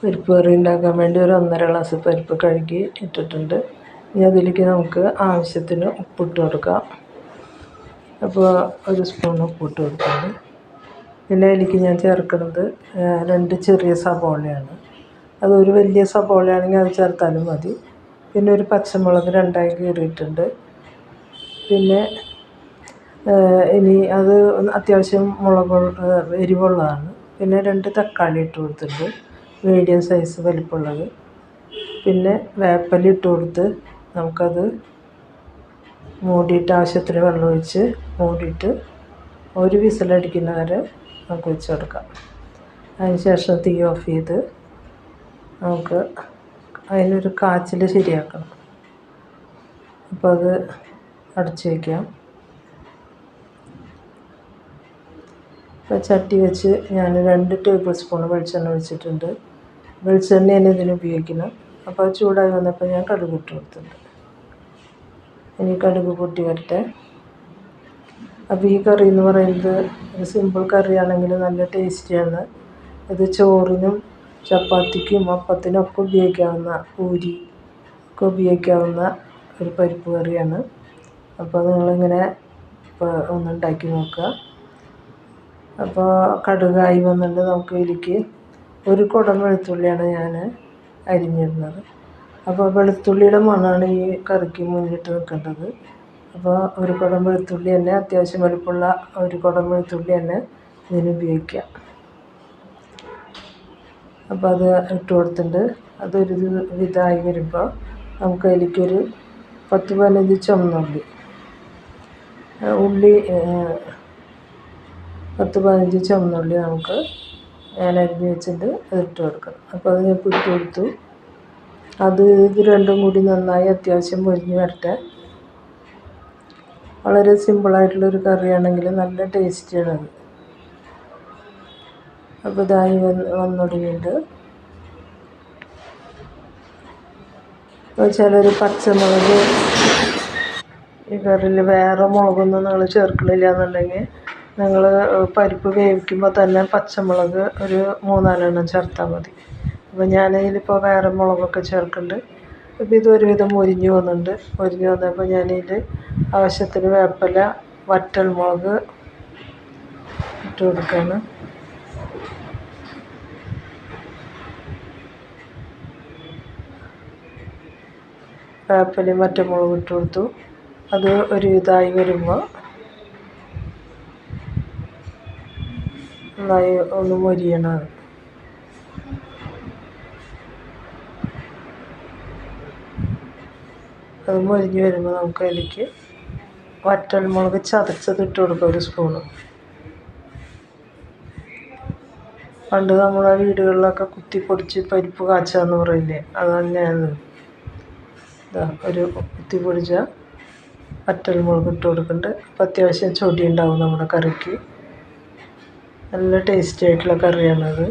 പരിപ്പ് കറി ഉണ്ടാക്കാൻ വേണ്ടി ഒരു ഒന്നര ഗ്ലാസ് പരിപ്പ് കഴുകി ഇട്ടിട്ടുണ്ട്. ഇനി അതിലേക്ക് നമുക്ക് ആവശ്യത്തിന് ഉപ്പിട്ട് കൊടുക്കാം. അപ്പോൾ ഒരു സ്പൂൺ ഉപ്പിട്ട് കൊടുക്കുന്നു പിന്നെ അതിലേക്ക് ഞാൻ ചേർക്കുന്നത് രണ്ട് ചെറിയ സബോളയാണ് അത് ഒരു വലിയ സബോളയാണെങ്കിൽ അത് ചേർത്താലും മതി. പിന്നെ ഒരു പച്ചമുളക് രണ്ടായി കീറിയിട്ടുണ്ട്. പിന്നെ ഇനി അത് അത്യാവശ്യം മുളക് എരിവുള്ളതാണ്. പിന്നെ രണ്ട് തക്കാളി ഇട്ട് കൊടുത്തിട്ടുണ്ട്. മീഡിയം സൈസ് വലിപ്പമുള്ളത്. പിന്നെ വേപ്പലിട്ട് കൊടുത്ത് നമുക്കത് മൂടിയിട്ട് ആവശ്യത്തിന് വെള്ളം ഒഴിച്ച് മൂടിയിട്ട് ഒരു വിസിലടിക്കുന്ന വരെ നമുക്ക് വെച്ച് കൊടുക്കാം. അതിന് ശേഷം തീ ഓഫ് ചെയ്ത് നമുക്ക് അതിനൊരു കാച്ചിൽ ശരിയാക്കണം. അപ്പോൾ അത് അടച്ച് വയ്ക്കാം. ഇപ്പോൾ ചട്ടി വെച്ച് ഞാൻ രണ്ട് ടേബിൾ സ്പൂൺ വെളിച്ചെണ്ണ ഒഴിച്ചിട്ടുണ്ട്. വെളിച്ചെണ്ണയാണ് ഇതിന് ഉപയോഗിക്കുന്നു അപ്പോൾ അത് ചൂടായി വന്നപ്പോൾ ഞാൻ കടുക് ഇട്ട് കൊടുത്തിട്ടുണ്ട്. ഇനി കടുക് പൊട്ടി വരട്ടെ. അപ്പോൾ ഈ കറി എന്ന് പറയുന്നത് ഒരു സിമ്പിൾ കറിയാണെങ്കിൽ നല്ല ടേസ്റ്റിയാണ് ഇത് ചോറിനും ചപ്പാത്തിക്കും അപ്പത്തിനും ഒക്കെ ഉപയോഗിക്കാവുന്ന പൂരി ഒക്കെ ഉപയോഗിക്കാവുന്ന ഒരു പരിപ്പ് കറിയാണ്. അപ്പോൾ നിങ്ങളിങ്ങനെ ഒന്ന് ഉണ്ടാക്കി നോക്കുക. അപ്പോൾ കടുകായി വന്നിട്ട് നമുക്ക് ഇതിലേക്ക്. ഒരു കുടം വെളുത്തുള്ളിയാണ് ഞാൻ അരിഞ്ഞിരുന്നത്. അപ്പോൾ വെളുത്തുള്ളിയുടെ മണമാണ് ഈ കറിക്ക് മുന്നിട്ട് നിൽക്കേണ്ടത് അപ്പോൾ ഒരു കുടം വെളുത്തുള്ളി തന്നെ അത്യാവശ്യം വലുപ്പമുള്ള ഒരു കുടം വെളുത്തുള്ളി തന്നെ ഇതിന് ഉപയോഗിക്കാം. അപ്പോൾ അത് ഇട്ട് കൊടുത്തിട്ടുണ്ട്. അതൊരു വിധമായി വരുമ്പോൾ നമുക്ക് അതിലേക്കൊരു പത്ത് പതിനഞ്ച് ചുമന്നുള്ളി. ഉള്ളി പത്ത് പതിനഞ്ച് ചുമന്നുള്ളി നമുക്ക് ഞാൻ അരിഞ്ഞ് വെച്ചിട്ട് അതിട്ട് കൊടുക്കണം. അപ്പോൾ അത് ഞാൻ ഇട്ട് കൊടുത്തു. അത് ഇത് രണ്ടും കൂടി നന്നായി അത്യാവശ്യം പൊരിഞ്ഞ് വരട്ടെ. വളരെ സിമ്പിളായിട്ടുള്ളൊരു കറിയാണെങ്കിൽ നല്ല ടേസ്റ്റിയാണ് ടേസ്റ്റിയാണത് അപ്പോൾ ഇതായി വന്ന് വന്നൊടുങ്ങിയിട്ട് ചിലർ പച്ചമുളക് ഈ കറിയിൽ വേറെ മുളകൊന്നും നിങ്ങൾ ചേർക്കണില്ല എന്നുണ്ടെങ്കിൽ നിങ്ങൾ പരിപ്പ് വേവിക്കുമ്പോൾ തന്നെ പച്ചമുളക് ഒരു മൂന്നാലെണ്ണം ചേർത്താൽ മതി. അപ്പോൾ ഞാൻ ഞാനതിലിപ്പോൾ വേറെ മുളകൊക്കെ ചേർക്കുന്നുണ്ട് അപ്പോൾ ഇത് ഒരുവിധം മുരിഞ്ഞ് വന്നിട്ടുണ്ട് മുരിഞ്ഞ് വന്നപ്പോൾ ഞാനിതിൽ ആവശ്യത്തിന് വേപ്പില വറ്റൽ മുളക് ഇട്ട് കൊടുക്കുകയാണ് വേപ്പിലയും വറ്റൽമുളകും ഇട്ട് കൊടുത്തു. അത് ഒരു ഇതായി വരുമ്പോൾ നന്നായി ഒന്ന് മൊരിയണം. അത് മൊരിഞ്ഞ് വരുമ്പോൾ നമുക്ക് അതിലേക്ക് വറ്റൽമുളക് ചതച്ചത് ഇട്ട് കൊടുക്കുക ഒരു സ്പൂണ് പണ്ട് നമ്മളെ വീടുകളിലൊക്കെ കുത്തിപ്പൊടിച്ച് പരിപ്പ് കാച്ചുക എന്ന് പറയില്ലേ? അത് തന്നെയാണ് ഒരു കുത്തിപ്പൊടിച്ച വറ്റൽമുളക് ഇട്ട് കൊടുക്കുന്നുണ്ട് അപ്പം അത്യാവശ്യം ചൊടി ഉണ്ടാവും നമ്മുടെ കറിക്ക്. നല്ല ടേസ്റ്റി ആയിട്ടുള്ള കറിയാണത്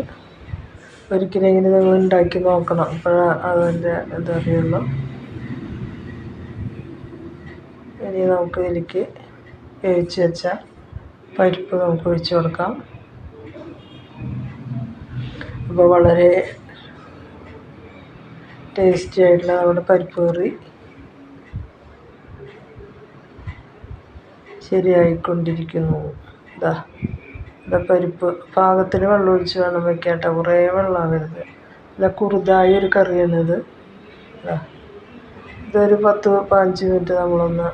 ഒരിക്കലെങ്കിലും നിങ്ങൾ ഉണ്ടാക്കി നോക്കണം. അപ്പോഴാണ് അതിന്റെ ഇതറിയുള്ളൂ ഇനി നമുക്ക് ഇതിലേക്ക് വേവിച്ച് വെച്ച പരിപ്പ് നമുക്ക് ഒഴിച്ച് കൊടുക്കാം. അപ്പോൾ വളരെ ടേസ്റ്റി ആയിട്ടുള്ള നമ്മുടെ പരിപ്പ് കറി ശരിയായിക്കൊണ്ടിരിക്കുന്നു. ഇതാ ഇതാ പരിപ്പ്. പാകത്തിന് വെള്ളം ഒഴിച്ച് വേണം വെക്കാട്ടോ. കേട്ടോ കുറേ വരുന്നത്. ഇതാ കുറുതായ ഒരു കറിയാണിത് ഇതാ. ഇതൊരു പത്ത് പതിനഞ്ച് മിനിറ്റ് നമ്മളൊന്ന്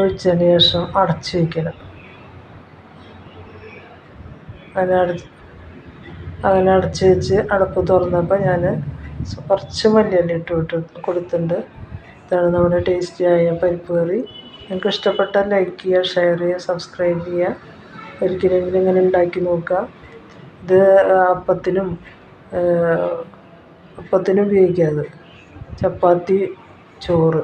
ഒഴിച്ചതിന് ശേഷം അടച്ച് വയ്ക്കണം അങ്ങനെ അടച്ച് അങ്ങനെ അടച്ച് വെച്ച് അടപ്പ് തുറന്നപ്പോൾ ഞാൻ കുറച്ച് മല്ലിയില ഇട്ട് വിട്ട് കൊടുത്തിട്ടുണ്ട്. ഇതാണ് നമ്മുടെ ടേസ്റ്റിയായ പരിപ്പ് കറി. നിങ്ങൾക്ക് ഇഷ്ടപ്പെട്ടാൽ ലൈക്ക് ചെയ്യുക ഷെയർ ചെയ്യുക സബ്സ്ക്രൈബ് ചെയ്യുക. ഒരിക്കലെങ്കിലും ഇങ്ങനെ ഉണ്ടാക്കി നോക്കുക. ഇത് അപ്പത്തിനും അപ്പത്തിനും ഉപയോഗിക്കാം ഇത് ചപ്പാത്തി ചോറ്.